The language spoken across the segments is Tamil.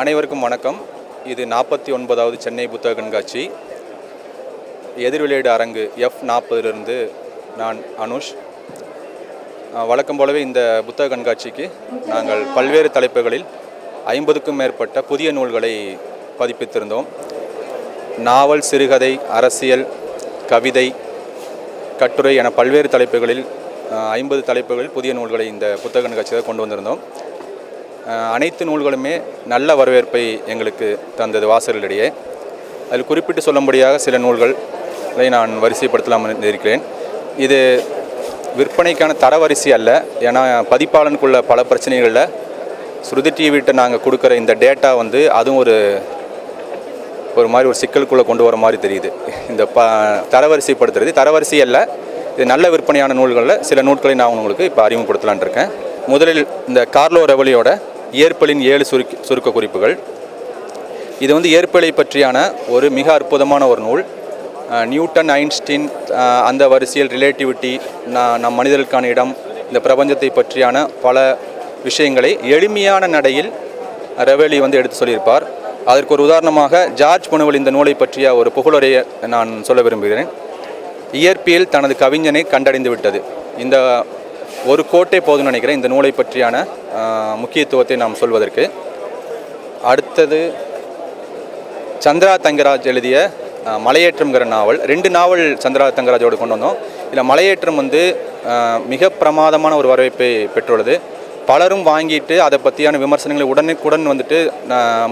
அனைவருக்கும் வணக்கம். இது நாற்பத்தி ஒன்பதாவது சென்னை புத்தக கண்காட்சி. எதிர்விளையாடு அரங்கு எஃப் நாற்பதுலேருந்து நான் அனுஷ். வழக்கம் போலவே இந்த புத்தக கண்காட்சிக்கு நாங்கள் பல்வேறு தலைப்புகளில் ஐம்பதுக்கும் மேற்பட்ட புதிய நூல்களை பதிப்பித்திருந்தோம். நாவல் சிறுகதை அரசியல் கவிதை கட்டுரை என பல்வேறு தலைப்புகளில் ஐம்பது தலைப்புகளில் புதிய நூல்களை இந்த புத்தக கண்காட்சியில் கொண்டு வந்திருந்தோம். அனைத்து நூல்களுமே நல்ல வரவேற்பை எங்களுக்கு தந்தது வாசகர்களிடையே. அதில் குறிப்பிட்டு சொல்லும்படியாக சில நூல்களை நான் வரிசைப்படுத்தலாம் இருக்கிறேன் இது விற்பனைக்கான தரவரிசை அல்ல. ஏன்னா பதிப்பாளனுக்குள்ள பல பிரச்சனைகளில் ஸ்ருதி டிவிட்ட நாங்கள் கொடுக்குற இந்த டேட்டா வந்து அதுவும் ஒரு ஒரு மாதிரி ஒரு சிக்கலுக்குள்ளே கொண்டு வர மாதிரி தெரியுது. இந்த ப தரவரிசைப்படுத்துறது. தரவரிசை அல்ல. இது நல்ல விற்பனையான நூல்களில் சில நூல்களை நான் உங்களுக்கு இப்போ அறிமுகப்படுத்தலான் இருக்கேன். முதலில் இந்த கார்லோ ரெவலியோட ஏற்பலின் ஏழு சுருக்க சுருக்க குறிப்புகள் இது வந்து ஏற்பலை பற்றியான ஒரு மிக அற்புதமான ஒரு நூல். நியூட்டன் ஐன்ஸ்டீன் அந்த வரிசையில் ரிலேட்டிவிட்டி நம் மனிதர்களுக்கான இடம் இந்த பிரபஞ்சத்தை பற்றியான பல விஷயங்களை எளிமையான நடையில் ரெவலி வந்து எடுத்து சொல்லியிருப்பார். அதற்கு ஒரு உதாரணமாக ஜார்ஜ் மனுவல் இந்த நூலை பற்றிய ஒரு புகழுரையை நான் சொல்ல விரும்புகிறேன். இயற்பியல் தனது கவிஞனை கண்டடைந்து விட்டது இந்த ஒரு கோட்டை போதும்னு நினைக்கிறேன். இந்த நூலை பற்றியான முக்கியத்துவத்தை நாம் சொல்வதற்கு. அடுத்தது சந்திரா தங்கராஜ் எழுதிய மலையேற்றம்ங்கிற நாவல். ரெண்டு நாவல் சந்திரா தங்கராஜோடு கொண்டு வந்தோம். இதில் மலையேற்றம் வந்து மிக பிரமாதமான ஒரு வரவேற்பை பெற்றுள்ளது. பலரும் வாங்கிட்டு அதை பற்றியான விமர்சனங்களை உடனுக்குடன் வந்துட்டு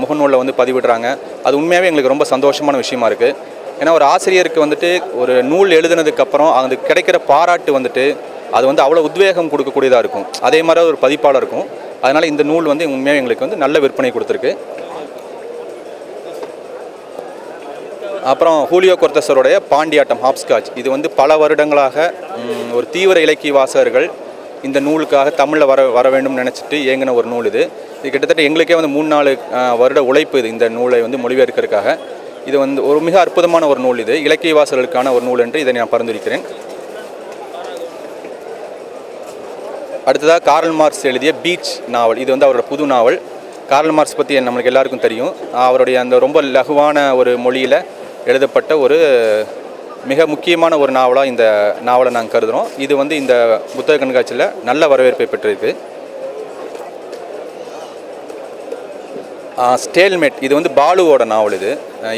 முகநூலில் வந்து பதிவிடுறாங்க. அது உண்மையாகவே எங்களுக்கு ரொம்ப சந்தோஷமான விஷயமா இருக்குது ஏன்னா ஒரு ஆசிரியருக்கு வந்துட்டு ஒரு நூல் எழுதுனதுக்கப்புறம் அது கிடைக்கிற பாராட்டு வந்துட்டு அது வந்து அவ்வளோ உத்வேகம் கொடுக்கக்கூடியதாக இருக்கும். அதே மாதிரி ஒரு பதிப்பாளர் இருக்கும். அதனால் இந்த நூல் வந்து உண்மையாக எங்களுக்கு வந்து நல்ல விற்பனை கொடுத்துருக்கு. அப்புறம் ஹூலியோ கொர்த்தசருடைய பாண்டியாட்டம் ஹாப்ஸ்காட்ச். இது வந்து பல வருடங்களாக ஒரு தீவிர இலக்கிய வாசகர்கள் இந்த நூலுக்காக தமிழில் வர வர வேண்டும் நினச்சிட்டு ஏங்கின ஒரு நூல் இது. இது கிட்டத்தட்ட எங்களுக்கே வந்து மூணு நாலு வருட உழைப்பு இது இந்த நூலை வந்து மொழிபெயர்க்கிறதுக்காக. இது வந்து ஒரு மிக அற்புதமான ஒரு நூல் இது. இலக்கிய வாசகர்களுக்கான ஒரு நூல் என்று இதை நான் பரிந்துரைக்கிறேன். அடுத்ததாக கார்ல் மார்க்ஸ் எழுதிய பீச் நாவல். இது வந்து அவரோட புது நாவல். கார்ல் மார்க்ஸ் பற்றி நம்மளுக்கு எல்லாருக்கும் தெரியும். அவருடைய அந்த ரொம்ப லகுவான ஒரு மொழியில் எழுதப்பட்ட ஒரு மிக முக்கியமான ஒரு நாவலாக இந்த நாவலை நாங்கள் கருதுகிறோம் இது வந்து இந்த புத்தக கண்காட்சியில் நல்ல வரவேற்பை பெற்றிருக்கு. ஸ்டேல்மேட் இது வந்து பாலுவோட நாவல் இது.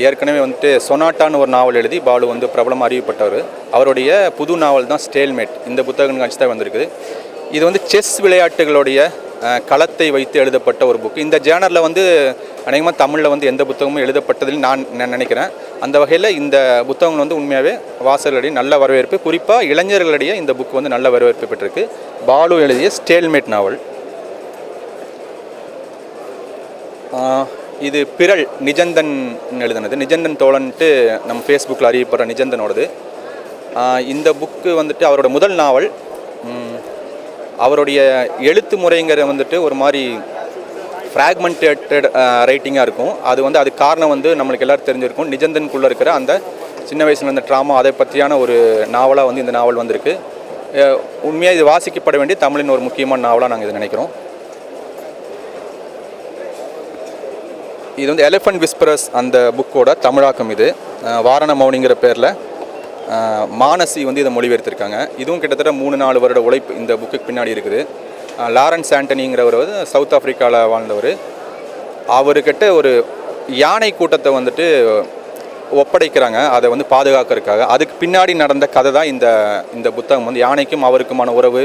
ஏற்கனவே வந்துட்டு சொனாட்டான்னு ஒரு நாவல் எழுதி பாலு வந்து பிரபலமாக அறியப்பட்டவர். அவருடைய புது நாவல் தான் ஸ்டேல்மேட் இந்த புத்தக கண்காட்சி தான் வந்திருக்குது. இது வந்து செஸ் விளையாட்டுகளுடைய களத்தை வைத்து எழுதப்பட்ட ஒரு புக் இந்த ஜேனரில் வந்து அநேகமாக தமிழில் வந்து எந்த புத்தகமும் எழுதப்பட்டதில் நான் நான் நினைக்கிறேன். அந்த வகையில் இந்த புத்தகங்கள் வந்து உண்மையாகவே வாசகர்களிடையே நல்ல வரவேற்பு. குறிப்பாக இளைஞர்களிடையே இந்த புக் வந்து நல்ல வரவேற்பு பெற்றிருக்கு. பாலு எழுதிய ஸ்டேல்மேட் நாவல் இது பிறல் நிஜந்தன் எழுதுனது. நிஜந்தன் தோழன்ட்டு நம்ம ஃபேஸ்புக்கில் அறியப்படுற நிஜந்தனோடது. இந்த புக்கு வந்துட்டு அவரோட முதல் நாவல். அவருடைய எழுத்து முறைங்கிற வந்துட்டு ஒரு மாதிரி ஃப்ராக்மெண்டேட்டட் ரைட்டிங்காக uh, இருக்கும். அது வந்து அதுக்கு காரணம் வந்து நம்மளுக்கு எல்லோரும் தெரிஞ்சிருக்கும். நிஜந்தனுக்குள்ளே இருக்கிற அந்த சின்ன வயசுல இருந்த ட்ராமா அதை பற்றியான ஒரு நாவலாக வந்து இந்த நாவல் வந்திருக்கு. உண்மையாக இது வாசிக்கப்பட வேண்டிய தமிழின் ஒரு முக்கியமான நாவலாக நாங்கள் இதை நினைக்கிறோம். இது வந்து எலிஃபண்ட் விஸ்பரஸ் அந்த புக்கோட தமிழாக்கம் இது. வாரண மௌனிங்கிற பேரில். மானசி வந்து இதை மொழிபெயர்த்திருக்காங்க. இதுவும் கிட்டத்தட்ட மூணு நாலு வருட உழைப்பு இந்த புக்குக்கு பின்னாடி இருக்குது. லாரன்ஸ் ஆண்டனிங்கிறவர் வந்து சவுத் ஆஃப்ரிக்காவில் வாழ்ந்தவர். அவர்கிட்ட ஒரு யானை கூட்டத்தை வந்துட்டு ஒப்படைக்கிறாங்க. அதை வந்து பாதுகாக்கிறதுக்காக. அதுக்கு பின்னாடி நடந்த கதை தான் இந்த இந்த புத்தகம் வந்து யானைக்கும் அவருக்குமான உறவு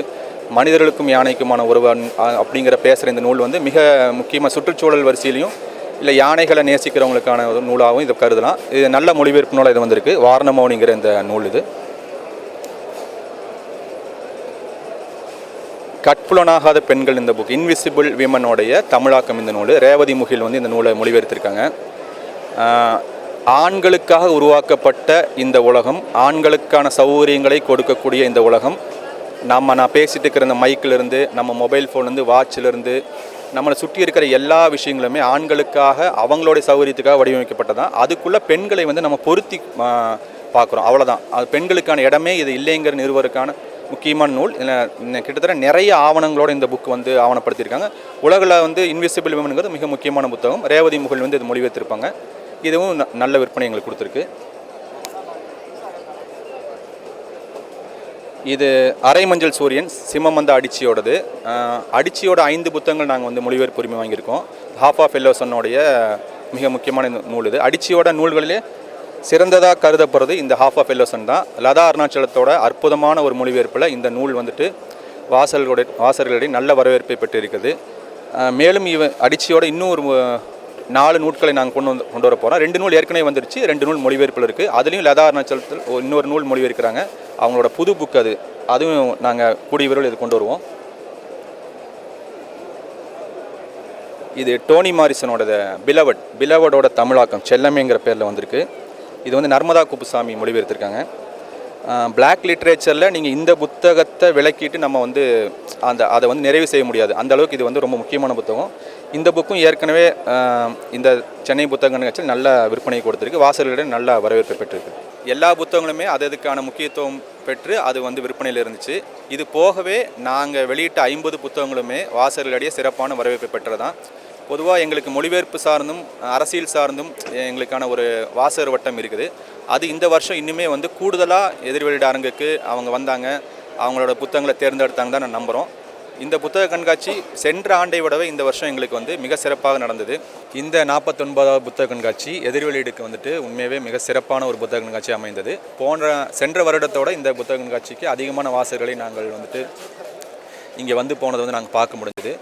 மனிதர்களுக்கும் யானைக்குமான உறவு அப்படிங்கிற பேசுகிற இந்த நூல் வந்து மிக முக்கியமாக சுற்றுச்சூழல் வரிசையிலையும் இல்லை யானைகளை நேசிக்கிறவங்களுக்கான ஒரு நூலாகவும் இதை கருதலாம். இது நல்ல மொழிபெயர்ப்பு நூலாக இது வந்திருக்கு. வாரணமௌனிங்கிற இந்த நூல் இது. கட்புலனாகாத பெண்கள் இந்த புக் இன்விசிபிள் விமனோடைய தமிழாக்கம் இந்த நூல். ரேவதி முகில் வந்து இந்த நூலை மொழிபெயர்த்திருக்காங்க. ஆண்களுக்காக உருவாக்கப்பட்ட இந்த உலகம் ஆண்களுக்கான சௌகரியங்களை கொடுக்கக்கூடிய இந்த உலகம். நம்ம நான் பேசிட்டு இருக்கிற இந்த மைக்கிலிருந்து நம்ம மொபைல் ஃபோன்லேருந்து வாட்சிலிருந்து நம்மளை சுற்றி இருக்கிற எல்லா விஷயங்களுமே ஆண்களுக்காக அவங்களுடைய சௌகரியத்துக்காக வடிவமைக்கப்பட்டதான். அதுக்குள்ளே பெண்களை வந்து நம்ம பொருத்தி பார்க்குறோம். அவ்வளோதான் அது பெண்களுக்கான இடமே இது இல்லைங்கிற நிறுவருக்கான முக்கியமான நூல். கிட்டத்தட்ட நிறைய ஆவணங்களோட இந்த புக் வந்து ஆவணப்படுத்தியிருக்காங்க. உலகில் வந்து இன்விசிபிள் விமனுங்கிறது மிக முக்கியமான புத்தகம். ரேவதி முகல் வந்து இது மொழிபெயர்த்திருப்பாங்க. இதுவும் ந- நல்ல விற்பனை எங்களுக்கு கொடுத்துருக்கு. இது அரை மஞ்சள் சூரியன் சிம்மமந்த அடிச்சியோடது. அடிச்சியோட ஐந்து புத்தகங்கள் நாங்கள் வந்து மொழிபெயர்ப்பு உரிமை வாங்கியிருக்கோம். ஹாஃப் ஆஃப் எல்லோசனுடைய மிக முக்கியமான நூல் இது. அடிச்சியோட நூல்களிலே சிறந்ததாக கருதப்படுறது இந்த ஹாஃப் ஆஃப் எல்லோசன் தான். லதா அருணாச்சலத்தோட அற்புதமான ஒரு மொழிபெயர்ப்பில் இந்த நூல் வந்துட்டு வாசல்களுடைய வாசல்களுடைய நல்ல வரவேற்பை பெற்றிருக்குது. மேலும் இவ அடிச்சியோட இன்னும் ஒரு நாலு நூட்களை நாங்கள் கொண்டு வந்து கொண்டு வர போகிறோம் ரெண்டு நூல் ஏற்கனவே வந்துருச்சு. ரெண்டு நூல் மொழிபெயர்ப்பில் இருக்குது அதுலேயும் லதா அருணாச்சலத்தில் இன்னொரு நூல் மொழிபெயர்க்கிறாங்க. அவங்களோட புது புக் அது. அதுவும் நாங்கள் கூடிய விரைவில் இது கொண்டு வருவோம். இது டோனி மாரிசனோட பிலவட் பிலவடோட தமிழாக்கம் செல்லமேங்கிற பேரில் வந்திருக்கு. இது வந்து நர்மதா குப்புசாமி மொழிபெயர்த்திருக்காங்க. பிளாக் லிட்ரேச்சரில் நீங்கள் இந்த புத்தகத்தை விளக்கிட்டு நம்ம வந்து அந்த அதை வந்து நிறைவு செய்ய முடியாது. அந்த அளவுக்கு இது வந்து ரொம்ப முக்கியமான புத்தகம். இந்த புக்கும் ஏற்கனவே இந்த சென்னை புத்தக நிகழ்ச்சியில் நல்ல விற்பனை கொடுத்துருக்கு. வாசகர்களிடம் நல்ல வரவேற்பு பெற்றிருக்கு. எல்லா புத்தகங்களுமே அது அதுக்கான முக்கியத்துவம் பெற்று அது வந்து விற்பனையில் இருந்துச்சு. இது போகவே நாங்கள் வெளியிட்ட ஐம்பது புத்தகங்களுமே வாசகர்களிடையே சிறப்பான வரவேற்பை பெற்றதான் பொதுவாக எங்களுக்கு மொழிபெயர்ப்பு சார்ந்தும் அரசியல் சார்ந்தும் எங்களுக்கான ஒரு வாசகர் வட்டம் இருக்குது. அது இந்த வருஷம் இன்னுமே வந்து கூடுதலாக எதிர்வெளியிட அரங்குக்கு அவங்க வந்தாங்க. அவங்களோட புத்தகங்களை தேர்ந்தெடுத்தாங்க தான் நான் நம்புகிறோம் இந்த புத்தக கண்காட்சி சென்ற ஆண்டை விடவே இந்த வருஷம் எங்களுக்கு வந்து மிக சிறப்பாக நடந்தது. இந்த நாற்பத்தொன்பதாவது புத்தக கண்காட்சி எதிர்வெளியிடுக்கு வந்துட்டு உண்மையாகவே மிக சிறப்பான ஒரு புத்தக கண்காட்சி அமைந்தது. போன்ற சென்ற வருடத்தோட இந்த புத்தக கண்காட்சிக்கு அதிகமான வாசகர்களை நாங்கள் வந்துட்டு இங்கே வந்து போனதை வந்து நாங்கள் பார்க்க முடிஞ்சது.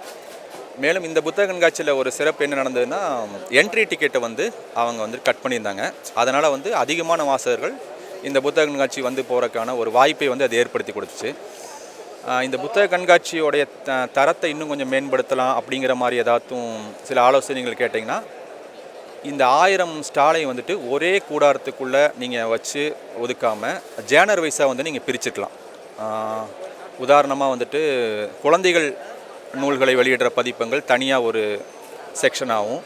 மேலும் இந்த புத்தக கண்காட்சியில் ஒரு சிறப்பு என்ன நடந்ததுன்னா என்ட்ரி டிக்கெட்டை வந்து அவங்க வந்து கட் பண்ணியிருந்தாங்க. அதனால் வந்து அதிகமான வாசகர்கள் இந்த புத்தக கண்காட்சி வந்து போகிறதுக்கான ஒரு வாய்ப்பை வந்து அது ஏற்படுத்தி கொடுத்துச்சு. இந்த புத்தக கண்காட்சியோடைய த தரத்தை இன்னும் கொஞ்சம் மேம்படுத்தலாம் அப்படிங்கிற மாதிரி ஏதாச்சும் சில ஆலோசனைகள் கேட்டிங்கன்னா இந்த ஆயிரம் ஸ்டாலை வந்துட்டு ஒரே கூடாரத்துக்குள்ளே நீங்கள் வச்சு ஒதுக்காமல் ஜேனர் வைஸாக வந்து நீங்கள் பிரிச்சுக்கலாம். உதாரணமாக வந்துட்டு குழந்தைகள் நூல்களை வெளியிடுற பதிப்பங்கள் தனியாக ஒரு செக்ஷனாகவும்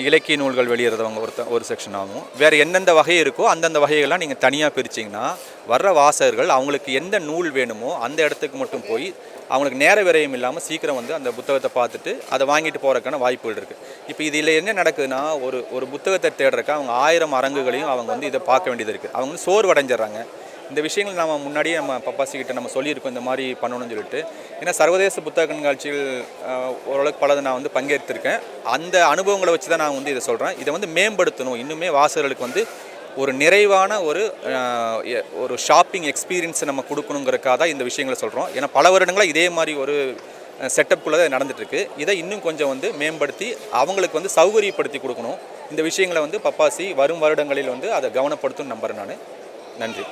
இலக்கிய நூல்கள் வெளியிடுறவங்க ஒருத்த ஒரு செக்ஷனாகவும் வேறு எந்தெந்த வகை இருக்கோ அந்தந்த வகைகள்லாம் நீங்கள் தனியாக பிரிச்சிங்கன்னா வர்ற வாசகர்கள் அவங்களுக்கு எந்த நூல் வேணுமோ அந்த இடத்துக்கு மட்டும் போய் அவங்களுக்கு நேர விரயம் இல்லாமல் சீக்கிரம் வந்து அந்த புத்தகத்தை பார்த்துட்டு அதை வாங்கிட்டு போகிறதுக்கான வாய்ப்புகள் இருக்குது இப்போ இதில் என்ன நடக்குதுன்னா ஒரு ஒரு புத்தகத்தை தேடுறக்க அவங்க ஆயிரம் அரங்குகளையும் அவங்க வந்து இதை பார்க்க வேண்டியது இருக்குது அவங்க வந்து சோர்வடைஞ்சிடுறாங்க. இந்த விஷயங்கள் நம்ம முன்னாடியே நம்ம பப்பாசி கிட்ட நம்ம சொல்லியிருக்கோம் இந்த மாதிரி பண்ணணும்னு சொல்லிட்டு. ஏன்னா சர்வதேச புத்தக கண்காட்சிகள் ஓரளவுக்கு பலதை நான் வந்து பங்கேற்றிருக்கேன். அந்த அனுபவங்களை வச்சு தான் நான் வந்து இதை சொல்கிறேன் இதை வந்து மேம்படுத்தணும். இன்னுமே வாசகர்களுக்கு வந்து ஒரு நிறைவான ஒரு ஒரு ஷாப்பிங் எக்ஸ்பீரியன்ஸை நம்ம கொடுக்கணுங்கிறக்காக தான் இந்த விஷயங்களை சொல்கிறோம் ஏன்னா பல வருடங்களாக இதே மாதிரி ஒரு செட்டப்புக்குள்ளே தான் இதை இன்னும் கொஞ்சம் வந்து மேம்படுத்தி அவங்களுக்கு வந்து சௌகரியப்படுத்தி கொடுக்கணும். இந்த விஷயங்களை வந்து பப்பாசி வரும் வருடங்களில் வந்து அதை கவனப்படுத்தும் நம்புறேன் நான். நன்றி.